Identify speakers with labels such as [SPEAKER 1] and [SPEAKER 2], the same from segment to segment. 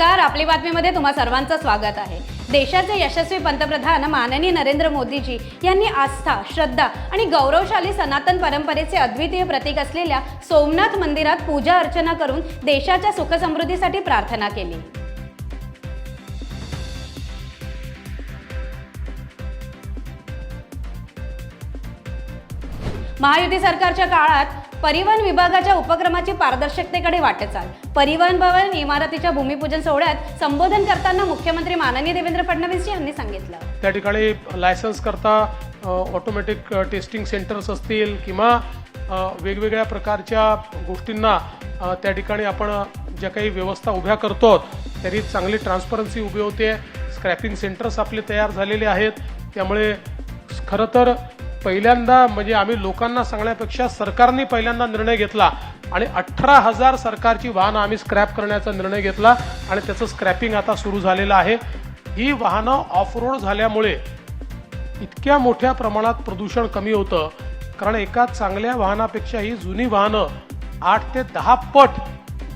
[SPEAKER 1] नमस्कार आपली बातमीमध्ये तुम्हा सर्वांचं स्वागत आहे. देशाचे यशस्वी पंतप्रधान माननीय नरेंद्र मोदीजी यांनी आस्था श्रद्धा आणि गौरवशाली सनातन परंपरेचे अद्वितीय प्रतीक असलेल्या सोमनाथ मंदिरात पूजा अर्चना करून देशाच्या सुखसमृद्धीसाठी प्रार्थना केली. महायुती सरकारच्या काळात परिवहन विभागाच्या उपक्रमाची पारदर्शकतेकडे वाटचाल परिवहन भवन इमारतीच्या भूमिपूजन सोहळ्यात संबोधन करताना मुख्यमंत्री माननीय देवेंद्र फडणवीस यांनी सांगितलं.
[SPEAKER 2] त्या ठिकाणी लायसन्स करता ऑटोमॅटिक टेस्टिंग सेंटर्स असतील किंवा वेगवेगळ्या प्रकारच्या गोष्टींना त्या ठिकाणी आपण ज्या काही व्यवस्था उभ्या करतो तरी चांगली ट्रान्सपरन्सी उभी होते. स्क्रॅपिंग सेंटर्स आपले तयार झालेले आहेत. त्यामुळे खरं तर पहिल्यांदा म्हणजे आम्ही लोकांना सांगण्यापेक्षा सरकारने पहिल्यांदा निर्णय घेतला आणि अठरा हजार सरकारची वाहनं आम्ही स्क्रॅप करण्याचा निर्णय घेतला आणि त्याचं स्क्रॅपिंग आता सुरू झालेलं आहे. ही वाहनं ऑफ रोड झाल्यामुळे इतक्या मोठ्या प्रमाणात प्रदूषण कमी होतं. कारण एका चांगल्या वाहनापेक्षा ही जुनी वाहनं आठ ते दहा पट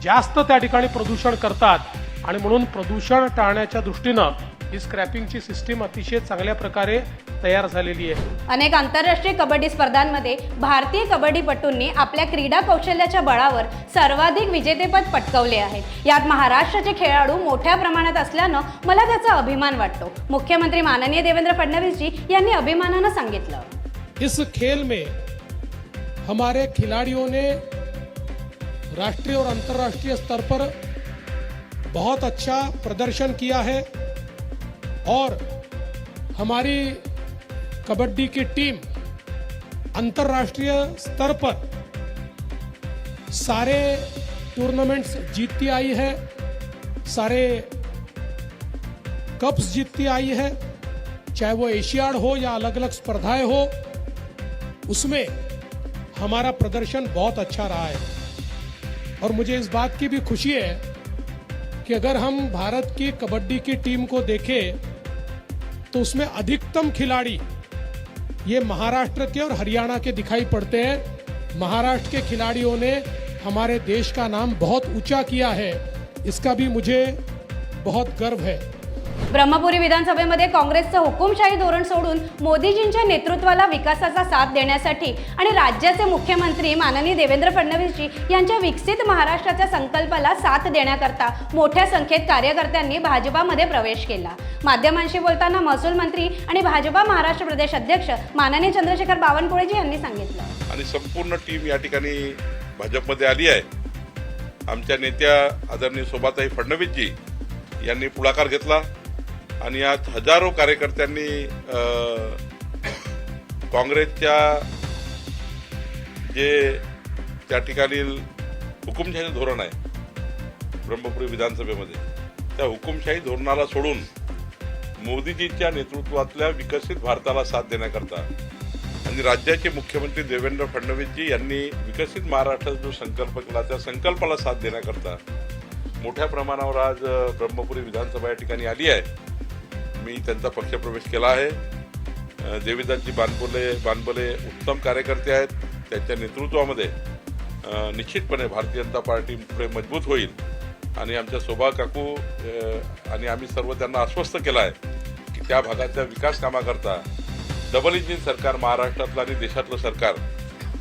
[SPEAKER 2] जास्त त्या ठिकाणी प्रदूषण करतात. आणि म्हणून प्रदूषण टाळण्याच्या दृष्टीनं ही स्क्रॅपिंगची सिस्टीम अतिशय चांगल्या प्रकारे तयार झालेली आहे.
[SPEAKER 1] अनेक आंतरराष्ट्रीय कबड्डी स्पर्धांमध्ये भारतीय कबड्डीपटूंनी आपल्या क्रीडा कौशल्याच्या बळावर सर्वाधिक विजेतेपद पटकावले आहेत यात महाराष्ट्राचे खेळाडू मोठ्या प्रमाणात असल्यानं मला त्याचा अभिमान वाटतो. मुख्यमंत्री माननीय देवेंद्र फडणवीसजी यांनी अभिमानानं सांगितलं.
[SPEAKER 2] इस खेल में हमारे खिलाड़ियों ने राष्ट्रीय और अंतर्राष्ट्रीय स्तर पर बहुत अच्छा प्रदर्शन किया है। और हमारी कबड्डी की टीम अंतर्राष्ट्रीय स्तर पर सारे टूर्नामेंट्स जीतती आई है, सारे कप्स जीतती आई है, चाहे वो एशियाड हो या अलग अलग स्पर्धाएँ हो, उसमें हमारा प्रदर्शन बहुत अच्छा रहा है। और मुझे इस बात की भी खुशी है कि अगर हम भारत की कबड्डी की टीम को देखें तो उसमें अधिकतम खिलाड़ी ये महाराष्ट्र के और हरियाणा के दिखाई पड़ते हैं। महाराष्ट्र के खिलाड़ियों ने हमारे देश का नाम बहुत ऊँचा किया है। इसका भी मुझे बहुत गर्व है।
[SPEAKER 1] ब्रह्मपुरी विधानसभेमध्ये काँग्रेसचं हुकुमशाही धोरण सोडून मोदीजींच्या नेतृत्वाला विकासाचा साथ देण्यासाठी आणि राज्याचे मुख्यमंत्री माननीय देवेंद्र फडणवीसजी यांच्या विकसित महाराष्ट्राच्या संकल्पाला साथ देण्याकरता मोठ्या संख्येत कार्यकर्त्यांनी भाजपामध्ये प्रवेश केला. माध्यमांशी बोलताना महसूल मंत्री आणि भाजपा महाराष्ट्र प्रदेश अध्यक्ष माननीय चंद्रशेखर बावनकुळेजी यांनी सांगितलं.
[SPEAKER 3] आणि संपूर्ण टीम या ठिकाणी भाजपमध्ये आली आहे. आमच्या नेत्या आदरणीय शोभाताई फडणवीसजी यांनी पुढाकार घेतला. आणि आज हजारो कार्यकर्त्यांनी काँग्रेसच्या जे त्या ठिकाणी हुकुमशाही धोरण आहे ब्रह्मपुरी विधानसभेमध्ये त्या हुकुमशाही धोरणाला सोडून मोदीजींच्या नेतृत्वातल्या विकसित भारताला साथ देण्याकरता आणि राज्याचे मुख्यमंत्री देवेंद्र फडणवीसजी यांनी विकसित महाराष्ट्राचा जो संकल्प केला त्या संकल्पाला साथ देण्याकरता मोठ्या प्रमाणावर आज ब्रह्मपुरी विधानसभा या ठिकाणी आली आहे. मी त्यांचा पक्षप्रवेश केला आहे. अ, देवीदासजी बानबोले बानबोले उत्तम कार्यकर्ते आहेत. त्यांच्या नेतृत्वामध्ये निश्चितपणे भारतीय जनता पार्टी पुढे मजबूत होईल. आणि आमच्या शोभा काकू आणि आम्ही सर्व त्यांना आश्वस्त केलं आहे की त्या भागातल्या विकास कामाकरता डबल इंजिन सरकार महाराष्ट्रातलं आणि देशातलं सरकार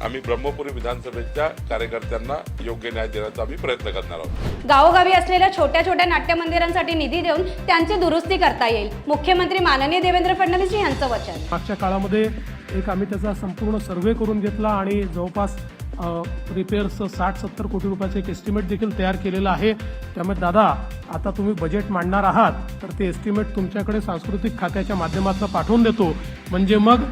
[SPEAKER 3] आम्ही ब्रह्मपुरी विधानसभेच्या कार्यकर्त्यांना योग्य न्याय देण्याचा आम्ही प्रयत्न करणार आहोत.
[SPEAKER 1] गावोगावी असलेल्या छोट्या छोट्या नाट्यमंदिरांसाठी निधी देऊन त्यांची दुरुस्ती करता येईल. मुख्यमंत्री माननीय देवेंद्र फडणवीस यांचं वचन.
[SPEAKER 2] मागच्या काळामध्ये एक आम्ही त्याचा संपूर्ण सर्वे करून घेतला आणि जवळपास रिपेअर्सचं साठ सत्तर कोटी रुपयाचं एक एस्टिमेट देखील तयार केलेलं आहे. त्यामुळे दादा आता तुम्ही बजेट मांडणार आहात तर ते एस्टिमेट तुमच्याकडे सांस्कृतिक खात्याच्या माध्यमातून पाठवून देतो. म्हणजे मग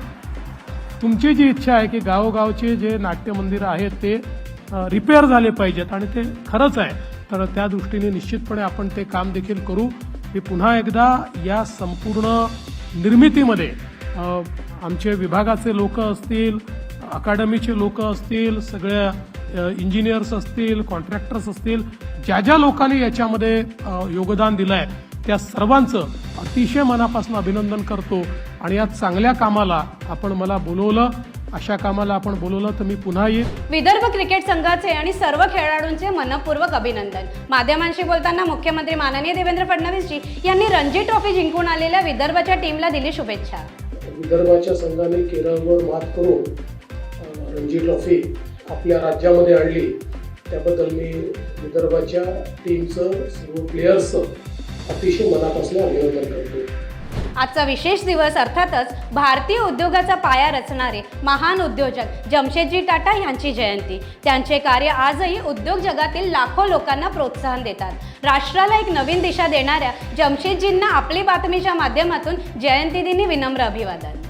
[SPEAKER 2] तुमची जी इच्छा आहे की गावोगावचे जे नाट्यमंदिरं आहेत ते रिपेअर झाले पाहिजेत आणि ते खरंच आहे. तर त्या दृष्टीने निश्चितपणे आपण ते काम देखील करू. मी पुन्हा एकदा या संपूर्ण निर्मितीमध्ये आमचे विभागाचे लोक असतील अकादमीचे लोक असतील सगळ्या इंजिनियर्स असतील कॉन्ट्रॅक्टर्स असतील ज्या ज्या लोकांनी याच्यामध्ये योगदान दिलं आहे त्या सर्वांचं अतिशय मनापासून अभिनंदन करतो. आणि या चांगल्या कामाला आपण मला बोलवलं अशा कामाला आपण बोलवलं तर मी पुन्हा येईल
[SPEAKER 1] विदर्भ क्रिकेट संघाचे आणि सर्व खेळाडूंचे मनपूर्वक अभिनंदन. माध्यमांशी बोलताना मुख्यमंत्री माननीय देवेंद्र फडणवीसजी यांनी रणजी ट्रॉफी जिंकून आलेल्या विदर्भाच्या टीमला दिली शुभेच्छा.
[SPEAKER 4] विदर्भाच्या संघाने केरळवर मात करून रणजी ट्रॉफी आपल्या राज्यामध्ये आणली. त्याबद्दल मी विदर्भाच्या टीमचं सर्व प्लेयर्सचं अतिशय मनापासून अभिनंदन करतो.
[SPEAKER 1] आजचा विशेष दिवस अर्थातच भारतीय उद्योगाचा पाया रचणारे महान उद्योजक जमशेदजी टाटा यांची जयंती. त्यांचे कार्य आजही उद्योग जगातील लाखो लोकांना प्रोत्साहन देतात. राष्ट्राला एक नवीन दिशा देणाऱ्या जमशेदजींना आपली बातमीच्या माध्यमातून जयंतीदिनी विनम्र अभिवादन.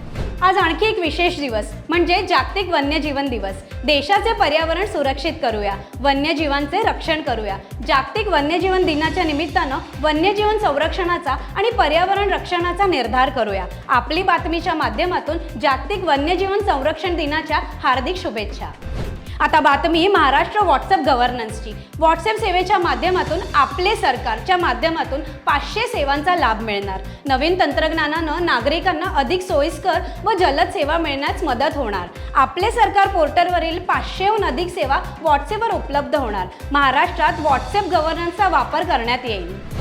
[SPEAKER 1] आज आणखी एक विशेष दिवस म्हणजे जागतिक वन्यजीवन दिवस. देशाचे पर्यावरण सुरक्षित करूया वन्यजीवांचे रक्षण करूया. जागतिक वन्यजीवन दिनाच्या निमित्तानं वन्यजीवन संरक्षणाचा आणि पर्यावरण रक्षणाचा निर्धार करूया. आपली बातमीच्या माध्यमातून जागतिक वन्यजीवन संरक्षण दिनाच्या हार्दिक शुभेच्छा. आता बातमी महाराष्ट्र व्हॉट्सअप गव्हर्नन्सची. व्हॉट्सअप सेवेच्या माध्यमातून आपले सरकारच्या माध्यमातून पाचशे सेवांचा लाभ मिळणार. नवीन तंत्रज्ञानानं नागरिकांना अधिक सोयीस्कर व जलद सेवा मिळण्यास मदत होणार. आपले सरकार पोर्टलवरील पाचशेहून अधिक सेवा व्हॉट्सअपवर उपलब्ध होणार. महाराष्ट्रात व्हॉट्सअप गव्हर्नन्सचा वापर करण्यात येईल.